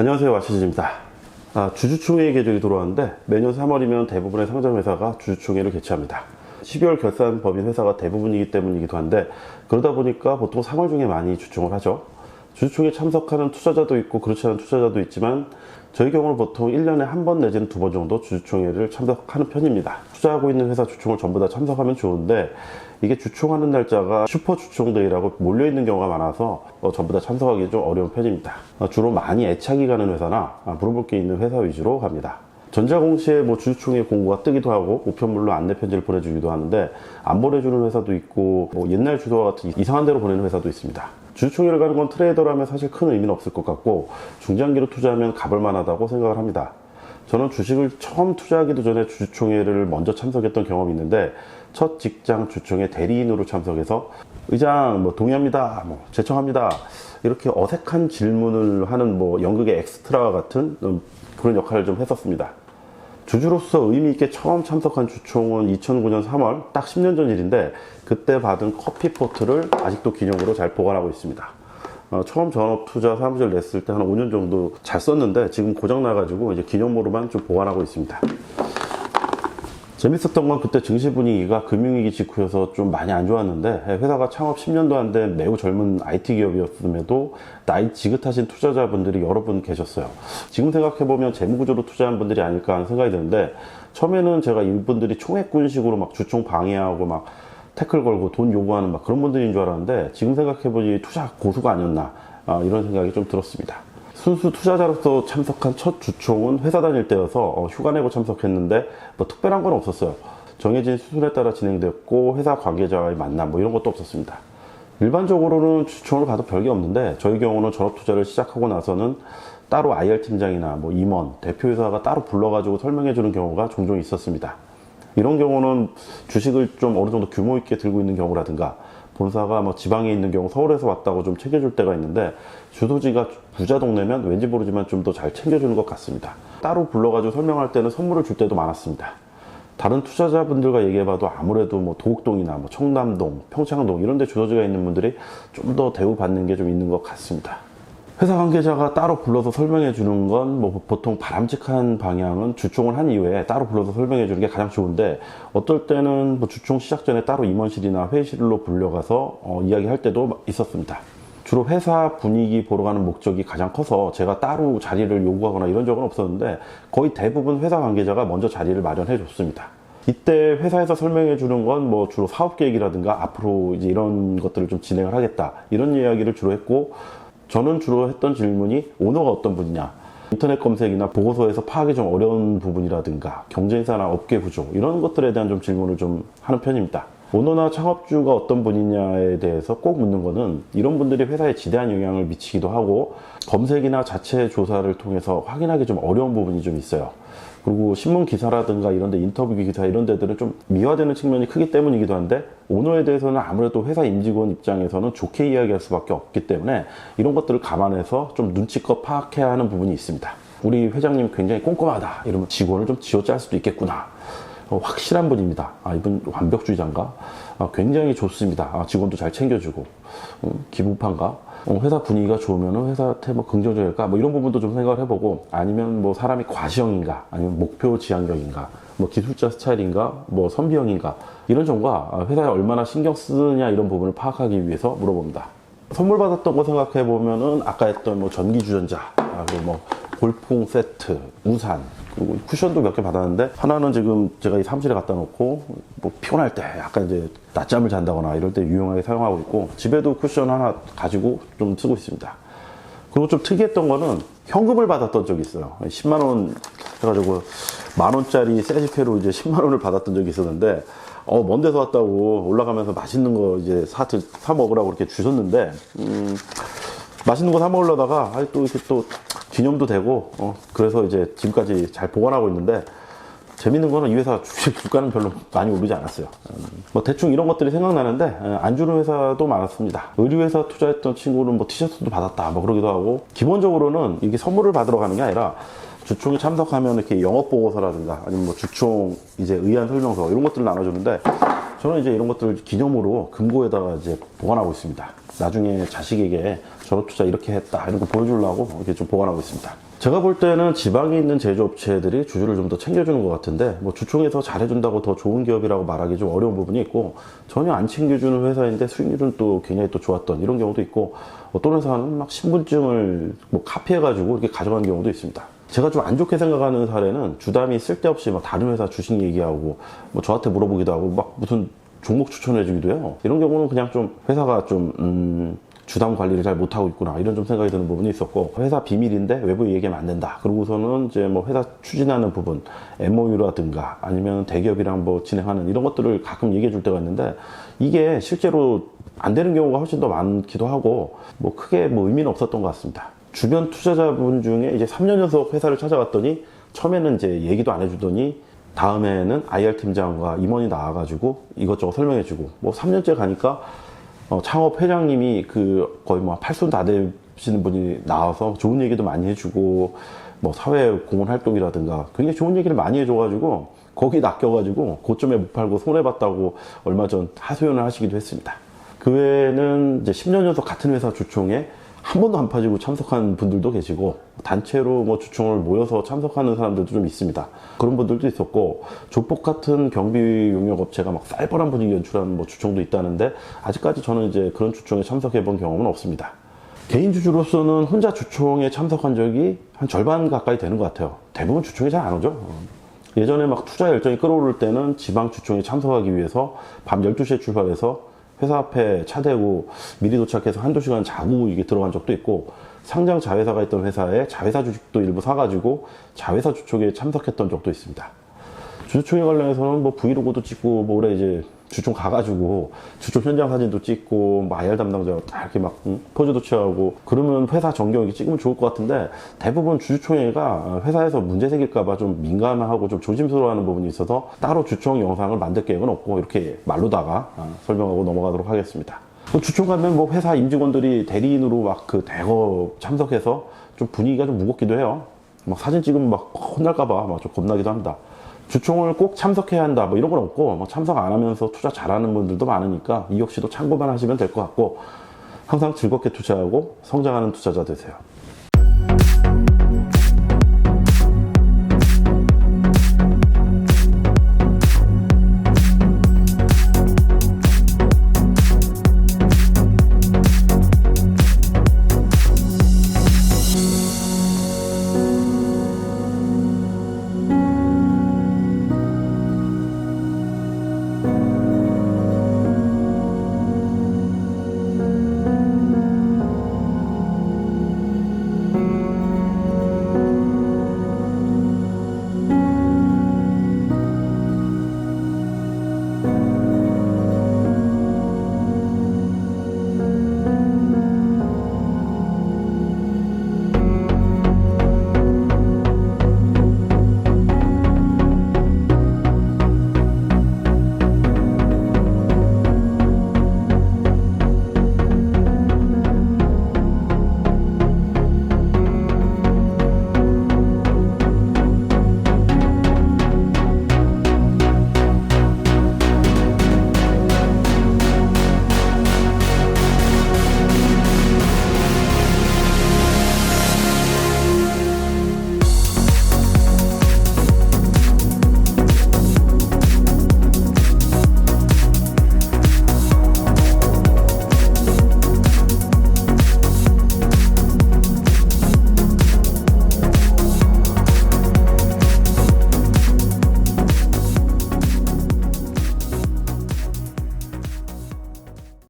안녕하세요 와시즈입니다. 아, 주주총회 계절이 돌아왔는데 매년 3월이면 대부분의 상장회사가 주주총회를 개최합니다. 12월 결산 법인 회사가 대부분이기 때문이기도 한데 그러다 보니까 보통 3월 중에 많이 주총을 하죠 주주총회 참석하는 투자자도 있고 그렇지 않은 투자자도 있지만 저희 경우는 보통 1년에 한 번 내지는 두 번 정도 주주총회를 참석하는 편입니다. 투자하고 있는 회사 주총을 전부 다 참석하면 좋은데 이게 주총하는 날짜가 슈퍼 주총데이라고 몰려있는 경우가 많아서 어, 전부 다 참석하기 좀 어려운 편입니다. 어, 주로 많이 애착이 가는 회사나 아, 물어볼 게 있는 회사 위주로 갑니다. 전자공시에 뭐 주주총회 공고가 뜨기도 하고 우편물로 안내 편지를 보내주기도 하는데 안 보내주는 회사도 있고 뭐 옛날 주소와 같은 이상한 데로 보내는 회사도 있습니다. 주주총회를 가는 건 트레이더라면 사실 큰 의미는 없을 것 같고 중장기로 투자하면 가볼 만하다고 생각을 합니다. 저는 주식을 처음 투자하기도 전에 주주총회를 먼저 참석했던 경험이 있는데 첫 직장 주총회 대리인으로 참석해서 의장 뭐 동의합니다 뭐 제청합니다 이렇게 어색한 질문을 하는 뭐 연극의 엑스트라와 같은 음, 그런 역할을 좀 했었습니다. 주주로서 의미 있게 처음 참석한 주총은 2009년 3월 딱 10년 전 일인데 그때 받은 커피 포트를 아직도 기념으로 잘 보관하고 있습니다. 어, 처음 전업 투자 사무실 냈을 때 한 5년 정도 잘 썼는데 지금 고장 나가지고 이제 기념으로만 좀 보관하고 있습니다. 재밌었던 건 그때 증시 분위기가 금융위기 직후여서 좀 많이 안 좋았는데 회사가 창업 10년도 안 된 매우 젊은 IT 기업이었음에도 나이 지긋하신 투자자분들이 여러 분 계셨어요. 지금 생각해보면 재무구조로 투자한 분들이 아닐까 하는 생각이 드는데 처음에는 제가 이분들이 총액군식으로 막 주총 방해하고 막 태클 걸고 돈 요구하는 막 그런 분들인 줄 알았는데 지금 생각해보니 투자 고수가 아니었나 아, 이런 생각이 좀 들었습니다. 순수 투자자로서 참석한 첫 주총은 회사 다닐 때여서 어, 휴가 내고 참석했는데 뭐 특별한 건 없었어요. 정해진 수순에 따라 진행됐고 회사 관계자와의 만남 뭐 이런 것도 없었습니다. 일반적으로는 주총을 가도 별게 없는데 저희 경우는 전업 투자를 시작하고 나서는 따로 IR 팀장이나 뭐 임원, 대표이사가 따로 불러가지고 설명해 주는 경우가 종종 있었습니다. 이런 경우는 주식을 좀 어느 정도 규모 있게 들고 있는 경우라든가 본사가 뭐 지방에 있는 경우 서울에서 왔다고 좀 챙겨줄 때가 있는데 주소지가 부자 동네면 왠지 모르지만 좀 더 잘 챙겨주는 것 같습니다. 따로 불러가지고 설명할 때는 선물을 줄 때도 많았습니다. 다른 투자자분들과 얘기해봐도 아무래도 뭐 도곡동이나 뭐 청담동, 평창동 이런 데 주소지가 있는 분들이 좀 더 대우받는 게 좀 있는 것 같습니다. 회사 관계자가 따로 불러서 설명해 주는 건 뭐 보통 바람직한 방향은 주총을 한 이후에 따로 불러서 설명해 주는 게 가장 좋은데 어떨 때는 뭐 주총 시작 전에 따로 임원실이나 회의실로 불려가서 어, 이야기할 때도 있었습니다. 주로 회사 분위기 보러 가는 목적이 가장 커서 제가 따로 자리를 요구하거나 이런 적은 없었는데 거의 대부분 회사 관계자가 먼저 자리를 마련해 줬습니다. 이때 회사에서 설명해 주는 건 뭐 주로 사업 계획이라든가 앞으로 이제 이런 것들을 좀 진행을 하겠다 이런 이야기를 주로 했고 저는 주로 했던 질문이 오너가 어떤 분이냐 인터넷 검색이나 보고서에서 파악이 좀 어려운 부분이라든가 경쟁사나 업계 구조 이런 것들에 대한 좀 질문을 좀 하는 편입니다. 오너나 창업주가 어떤 분이냐에 대해서 꼭 묻는 거는 이런 분들이 회사에 지대한 영향을 미치기도 하고 검색이나 자체 조사를 통해서 확인하기 좀 어려운 부분이 좀 있어요. 그리고 신문 기사라든가 이런 데 인터뷰 기사 이런 데들은 좀 미화되는 측면이 크기 때문이기도 한데 오너에 대해서는 아무래도 회사 임직원 입장에서는 좋게 이야기할 수밖에 없기 때문에 이런 것들을 감안해서 좀 눈치껏 파악해야 하는 부분이 있습니다. 우리 회장님 굉장히 꼼꼼하다 이러면 직원을 좀 쥐어짤 수도 있겠구나. 어, 확실한 분입니다. 아, 이분 완벽주의자인가? 아, 굉장히 좋습니다. 아, 직원도 잘 챙겨주고, 음, 기부판가? 어, 회사 분위기가 좋으면 회사한테 뭐 긍정적일까? 뭐 이런 부분도 좀 생각을 해보고, 아니면 뭐 사람이 과시형인가? 아니면 목표 지향적인가? 뭐 기술자 스타일인가? 뭐 선비형인가? 이런 점과 아, 회사에 얼마나 신경 쓰느냐 이런 부분을 파악하기 위해서 물어봅니다. 선물 받았던 거 생각해 보면은 아까 했던 뭐 전기 주전자, 아, 뭐 골풍 세트, 우산, 그리고 쿠션도 몇 개 받았는데 하나는 지금 제가 이 사무실에 갖다 놓고 뭐 피곤할 때 약간 이제 낮잠을 잔다거나 이럴 때 유용하게 사용하고 있고 집에도 쿠션 하나 가지고 좀 쓰고 있습니다. 그리고 좀 특이했던 거는 현금을 받았던 적이 있어요. 10만 원 해가지고 만 원짜리 새지폐로 이제 10만 원을 받았던 적이 있었는데 어, 먼 데서 왔다고 올라가면서 맛있는 거 이제 사, 드- 사 먹으라고 이렇게 주셨는데, 음, 맛있는 거 사 먹으려다가, 아이, 또 이렇게 또 기념도 되고, 어, 그래서 이제 지금까지 잘 보관하고 있는데, 재밌는 거는 이 회사 주식 주가는 별로 많이 오르지 않았어요. 음, 뭐 대충 이런 것들이 생각나는데 에, 안 주는 회사도 많았습니다. 의류회사 투자했던 친구는 뭐 티셔츠도 받았다 뭐 그러기도 하고 기본적으로는 이게 선물을 받으러 가는 게 아니라 주총에 참석하면 이렇게 영업 보고서라든가 아니면 뭐 주총 이제 의안 설명서 이런 것들을 나눠주는데 저는 이제 이런 것들을 기념으로 금고에다가 이제 보관하고 있습니다. 나중에 자식에게 저런 투자 이렇게 했다 이런 거 보여주려고 이렇게 좀 보관하고 있습니다. 제가 볼 때는 지방에 있는 제조업체들이 주주를 좀 더 챙겨주는 것 같은데 뭐 주총에서 잘해준다고 더 좋은 기업이라고 말하기 좀 어려운 부분이 있고 전혀 안 챙겨주는 회사인데 수익률은 또 굉장히 또 좋았던 이런 경우도 있고 어떤 회사는 막 신분증을 뭐 카피해가지고 이렇게 가져간 경우도 있습니다. 제가 좀 안 좋게 생각하는 사례는 주담이 쓸데없이 막 다른 회사 주식 얘기하고 뭐 저한테 물어보기도 하고 막 무슨 종목 추천해주기도 해요. 이런 경우는 그냥 좀 회사가 좀 음, 주담 관리를 잘 못하고 있구나 이런 좀 생각이 드는 부분이 있었고 회사 비밀인데 외부에 얘기하면 안 된다 그러고서는 이제 뭐 회사 추진하는 부분 MOU라든가 아니면 대기업이랑 뭐 진행하는 이런 것들을 가끔 얘기해 줄 때가 있는데 이게 실제로 안 되는 경우가 훨씬 더 많기도 하고 뭐 크게 뭐 의미는 없었던 것 같습니다 주변 투자자분 중에 이제 3년 연속 회사를 찾아갔더니 처음에는 이제 얘기도 안 해주더니 다음에는 IR 팀장과 임원이 나와가지고 이것저것 설명해주고 뭐 3년째 가니까 어, 창업 회장님이 그 거의 뭐 팔순 다 되시는 분이 나와서 좋은 얘기도 많이 해주고 뭐 사회 공헌 활동이라든가 굉장히 좋은 얘기를 많이 해줘가지고 거기 낚여가지고 고점에 못 팔고 손해봤다고 얼마 전 하소연을 하시기도 했습니다. 그 외에는 이제 10년 연속 같은 회사 주총에 한 번도 안 빠지고 참석한 분들도 계시고 단체로 뭐 주총을 모여서 참석하는 사람들도 좀 있습니다. 그런 분들도 있었고 조폭 같은 경비 용역 업체가 막 쌀벌한 분위기 연출하는 뭐 주총도 있다는데 아직까지 저는 이제 그런 주총에 참석해 본 경험은 없습니다. 개인 주주로서는 혼자 주총에 참석한 적이 한 절반 가까이 되는 것 같아요. 대부분 주총에 잘 안 오죠. 예전에 막 투자 열정이 끌어오를 때는 지방 주총에 참석하기 위해서 밤 12시에 출발해서 회사 앞에 차 대고 미리 도착해서 한두 시간 자고 이게 들어간 적도 있고 상장 자회사가 있던 회사에 자회사 주식도 일부 사가지고 자회사 주총에 참석했던 적도 있습니다. 주총에 관련해서는 뭐 브이로그도 찍고 뭐 올해 이제 주총 가가지고 주총 현장 사진도 찍고 뭐 IR 담당자가 다 이렇게 막 응? 포즈도 취하고 그러면 회사 전경 이렇게 찍으면 좋을 것 같은데 대부분 주총회가 회사에서 문제 생길까봐 좀 민감하고 좀 조심스러워하는 부분이 있어서 따로 주총 영상을 만들 계획은 없고 이렇게 말로다가 아, 설명하고 넘어가도록 하겠습니다. 뭐 주총 가면 뭐 회사 임직원들이 대리인으로 막 그 대거 참석해서 좀 분위기가 좀 무겁기도 해요. 막 사진 찍으면 막 혼날까봐 막 좀 겁나기도 합니다. 주총을 꼭 참석해야 한다 뭐 이런 건 없고 뭐 참석 안 하면서 투자 잘하는 분들도 많으니까 이 역시도 참고만 하시면 될 것 같고 항상 즐겁게 투자하고 성장하는 투자자 되세요.